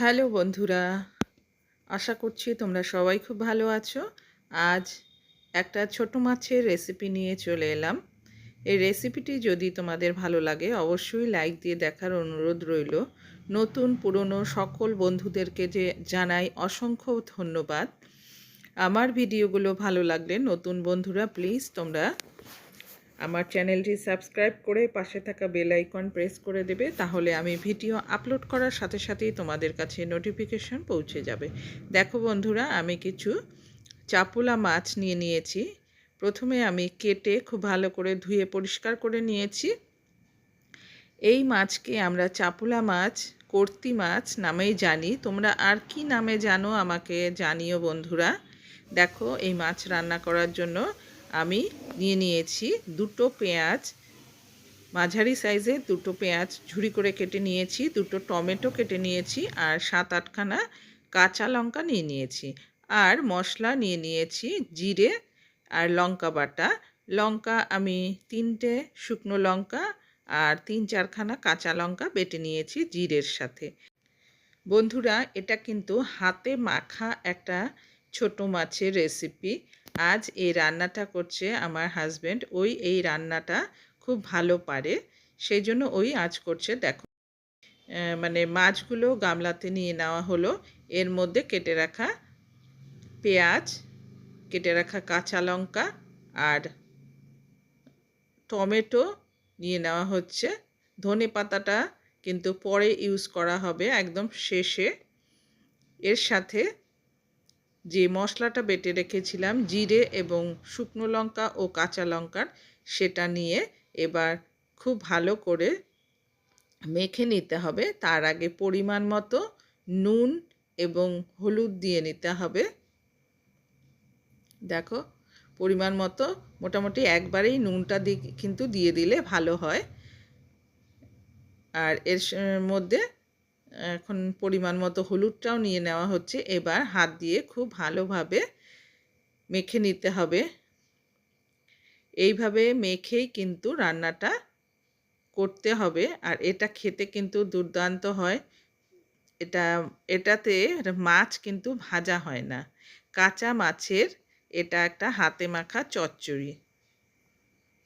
Hello বন্ধুরা, আশা করছি তোমরা সবাই খুব ভালো আছো। আজ একটা ছোট মাছের রেসিপি নিয়ে চলে এলাম। এই রেসিপিটি যদি তোমাদের ভালো লাগে, অবশ্যই লাইক দিয়ে দেখার অনুরোধ রইল। নতুন, পুরনো সকল বন্ধুদেরকে যে জানাই অসংখ্য ধন্যবাদ। আমার ভিডিওগুলো ভালো লাগলে নতুন বন্ধুরা প্লিজ তোমরা আমার চ্যানেলটি সাবস্ক্রাইব করে পাশে থাকা বেল আইকন প্রেস করে দেবে, তাহলে আমি ভিডিও আপলোড করার সাথে সাথেই তোমাদের কাছে নোটিফিকেশন পৌঁছে যাবে। দেখো বন্ধুরা, আমি কিছু চাপুলা মাছ নিয়ে নিয়েছি। প্রথমে আমি কেটে খুব ভালো করে ধুয়ে পরিষ্কার করে নিয়েছি। এই মাছকে আমরা চাপুলা মাছ, কর্তি মাছ নামেই জানি। তোমরা আর কি নামে জানো আমাকে জানিও বন্ধুরা। দেখো এই মাছ রান্না করার জন্য আমি নিয়ে নিয়েছি দুটো পেঁয়াজ, মাঝারি সাইজে দুটো পেঁয়াজ ঝুড়ি করে কেটে নিয়েছি, দুটো টমেটো কেটে নিয়েছি আর সাত আটখানা কাঁচা লঙ্কা নিয়ে নিয়েছি। আর মশলা নিয়ে নিয়েছি জিরে আর লঙ্কা বাটা। লঙ্কা আমি তিনটে শুকনো লঙ্কা আর তিন চারখানা কাঁচা লঙ্কা বেটে নিয়েছি জিরের সাথে। বন্ধুরা, এটা কিন্তু হাতে মাখা একটা ছোট মাছের রেসিপি আজ এই রান্নাটা করছে আমার হাজব্যান্ড ওই এই রান্নাটা খুব ভালো পারে, সেই জন্য ওই আজ করছে। দেখো মানে মাছগুলো গামলাতে নিয়ে নেওয়া হলো। এর মধ্যে কেটে রাখা পেঁয়াজ, কেটে রাখা কাঁচা লঙ্কা আর টমেটো নিয়ে নেওয়া হচ্ছে। ধনে পাতাটা কিন্তু পরে ইউজ করা হবে একদম শেষে। এর সাথে যে মশলাটা বেটে রেখেছিলাম, জিরে এবং শুকনো লঙ্কা ও কাঁচা লঙ্কার, সেটা নিয়ে এবার খুব ভালো করে মেখে নিতে হবে। তার আগে পরিমাণ মতো নুন এবং হলুদ দিয়ে নিতে হবে। দেখো, পরিমাণ মতো মোটামুটি একবারেই নুনটা দি, কিন্তু দিয়ে দিলে ভালো হয়। আর এর মধ্যে এখন পরিমাণ মতো হলুদটাও নিয়ে নেওয়া হচ্ছে। এবার হাত দিয়ে খুব ভালোভাবে মেখে নিতে হবে। এইভাবে মেখেই কিন্তু রান্নাটা করতে হবে। আর এটা খেতে কিন্তু দুর্দান্ত হয়। এটা, এটাতে মাছ কিন্তু ভাজা হয় না। কাঁচা মাছের এটা একটা হাতে মাখা চচ্চড়ি।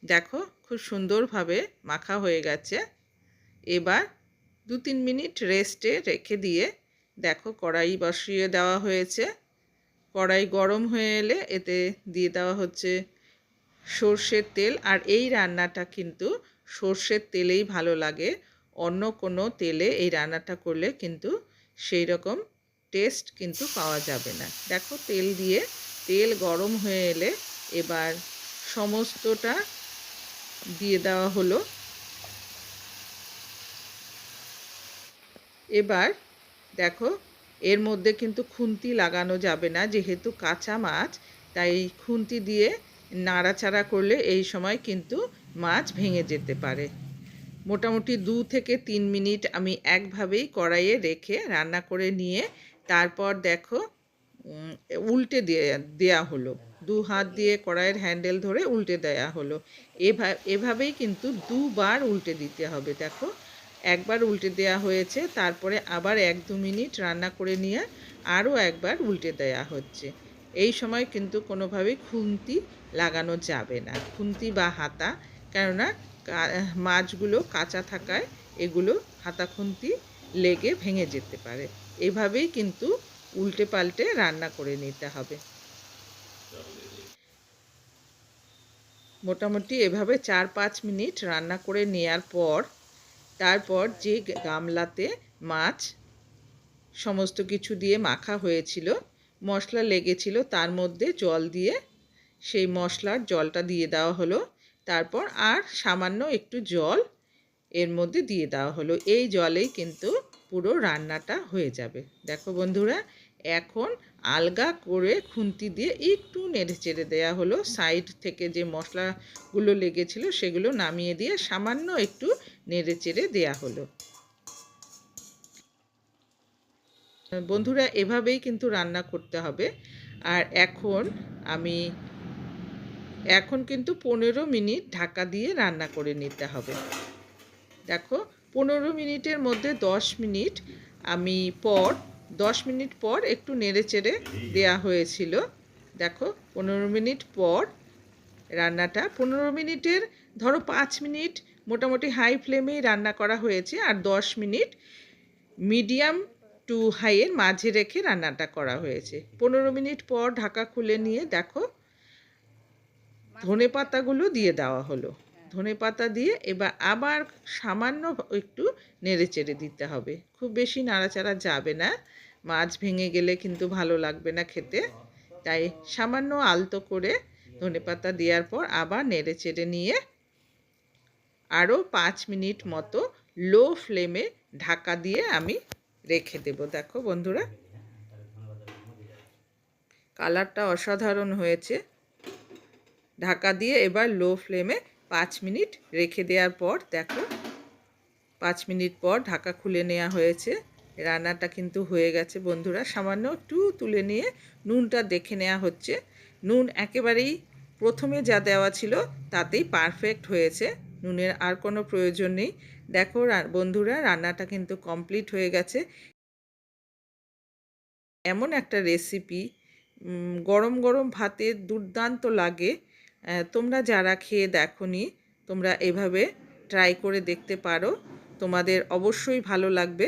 দেখো, খুব সুন্দরভাবে মাখা হয়ে গেছে। এবার দু তিন মিনিট রেস্টে রেখে দিয়ে দেখো কড়াই বসিয়ে দেওয়া হয়েছে। কড়াই গরম হয়ে এলে এতে দিয়ে দেওয়া হচ্ছে সর্ষের তেল আর এই রান্নাটা কিন্তু সর্ষের তেলেই ভালো লাগে। অন্য কোনো তেলে এই রান্নাটা করলে কিন্তু সেই রকম টেস্ট কিন্তু পাওয়া যাবে না। দেখো তেল দিয়ে তেল গরম হয়ে এলে এবার সমস্তটা দিয়ে দেওয়া হলো। এবার দেখো, এর মধ্যে কিন্তু খুন্তি লাগানো যাবে না, যেহেতু কাঁচা মাছ, তাই খুন্তি দিয়ে নাড়াচাড়া করলে এই সময় কিন্তু মাছ ভেঙে যেতে পারে। মোটামুটি দু থেকে তিন মিনিট আমি একভাবেই কড়াইয়ে রেখে রান্না করে নিয়ে তারপর দেখো উল্টে দিয়ে, দেয়া হলো। দু হাত দিয়ে কড়াইয়ের হ্যান্ডেল ধরে উল্টে দেয়া হলো। এভাবেই কিন্তু দুবার উল্টে দিতে হবে। দেখো একবার উল্টে দেওয়া হয়েছে, তারপরে আবার এক দু মিনিট রান্না করে নিয়ে আরও একবার উল্টে দেওয়া হচ্ছে। এই সময় কিন্তু কোনোভাবেই খুন্তি লাগানো যাবে না, খুন্তি বা হাতা, কেননা মাছগুলো কাঁচা থাকায় এগুলো হাতা খুন্তি লেগে ভেঙে যেতে পারে। এভাবেই কিন্তু উল্টে পাল্টে রান্না করে নিতে হবে। মোটামুটি এভাবে চার পাঁচ মিনিট রান্না করে নেওয়ার পর তারপর যে গামলাতে মাছ সমস্ত কিছু দিয়ে মাখা হয়েছিল, মশলা লেগেছিল, তার মধ্যে জল দিয়ে সেই মশলার জলটা দিয়ে দেওয়া হলো। তারপর আর সামান্য একটু জল এর মধ্যে দিয়ে দেওয়া হলো। এই জলেই কিন্তু পুরো রান্নাটা হয়ে যাবে। দেখো বন্ধুরা এখন আলগা করে খুন্তি দিয়ে একটু নেড়ে চেড়ে দেওয়া হলো। সাইড থেকে যে মশলাগুলো লেগেছিল সেগুলো নামিয়ে দিয়ে সামান্য একটু নেড়ে চেড়ে দেওয়া হলো। বন্ধুরা, এভাবেই কিন্তু রান্না করতে হবে। আর এখন আমি, এখন কিন্তু পনেরো মিনিট ঢাকা দিয়ে রান্না করে নিতে হবে। দেখো, পনেরো মিনিটের মধ্যে দশ মিনিট আমি পর দশ মিনিট পর একটু নেড়ে চেড়ে দেওয়া হয়েছিল। দেখো, পনেরো মিনিট পর রান্নাটা, পনেরো মিনিটের, ধরো পাঁচ মিনিট মোটামুটি হাই ফ্লেমেই রান্না করা হয়েছে আর দশ মিনিট মিডিয়াম টু হাইয়ের মাঝে রেখে রান্নাটা করা হয়েছে। পনেরো মিনিট পর ঢাকা খুলে নিয়ে দেখো, ধনে পাতাগুলো দিয়ে দেওয়া হলো। ধনে পাতা দিয়ে এবার আবার সামান্য একটু নেড়ে চেড়ে দিতে হবে। খুব বেশি নাড়াচাড়া যাবে না। মাছ ভেঙে গেলে কিন্তু ভালো লাগবে না খেতে। তাই সামান্য আলতো করে ধনে পাতা দেওয়ার পর আবার নেড়ে চেড়ে নিয়ে আরও পাঁচ মিনিট মতো লো ফ্লেমে ঢাকা দিয়ে আমি রেখে দেব। দেখো বন্ধুরা, কালারটা অসাধারণ হয়েছে। ঢাকা দিয়ে এবার লো ফ্লেমে পাঁচ মিনিট রেখে দেওয়ার পর দেখো, পাঁচ মিনিট পর ঢাকা খুলে নেওয়া হয়েছে। রান্নাটা কিন্তু হয়ে গেছে বন্ধুরা। সামান্য একটু তুলে নিয়ে নুনটা দেখে নেওয়া হচ্ছে। নুন একেবারেই প্রথমে যা দেওয়া ছিল তাতেই পারফেক্ট হয়েছে। নুনের আর কোনো প্রয়োজন নেই। দেখো বন্ধুরা, রান্নাটা কিন্তু কমপ্লিট হয়ে গেছে। এমন একটা রেসিপি গরম গরম ভাতে দুর্দান্ত লাগে। তোমরা যারা খেয়ে দেখোনি, তোমরা এভাবে ট্রাই করে দেখতে পারো। তোমাদের অবশ্যই ভালো লাগবে।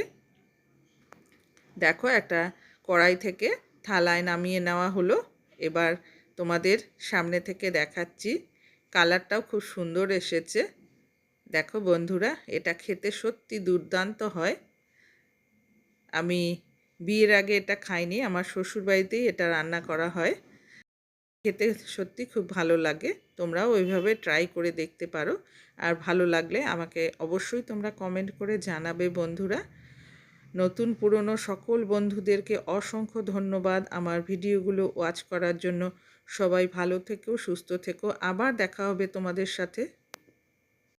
দেখো একটা কড়াই থেকে থালায় নামিয়ে নেওয়া হলো। এবার তোমাদের সামনে থেকে দেখাচ্ছি। কালারটাও খুব সুন্দর এসেছে। দেখো বন্ধুরা, এটা খেতে সত্যি দুর্দান্ত হয়। আমি বিয়ের আগে এটা খাইনি, আমার শ্বশুরবাড়িতেই এটা রান্না করা হয়। খেতে সত্যি খুব ভালো লাগে, তোমরাও ওইভাবে ট্রাই করে দেখতে পারো। আর ভালো লাগলে আমাকে অবশ্যই তোমরা কমেন্ট করে জানাবে বন্ধুরা। নতুন পুরনো সকল বন্ধুদেরকে অসংখ্য ধন্যবাদ আমার ভিডিওগুলো ওয়াচ করার জন্য। সবাই ভালো থেকো, সুস্থ থেকো। আবার দেখা হবে তোমাদের সাথে।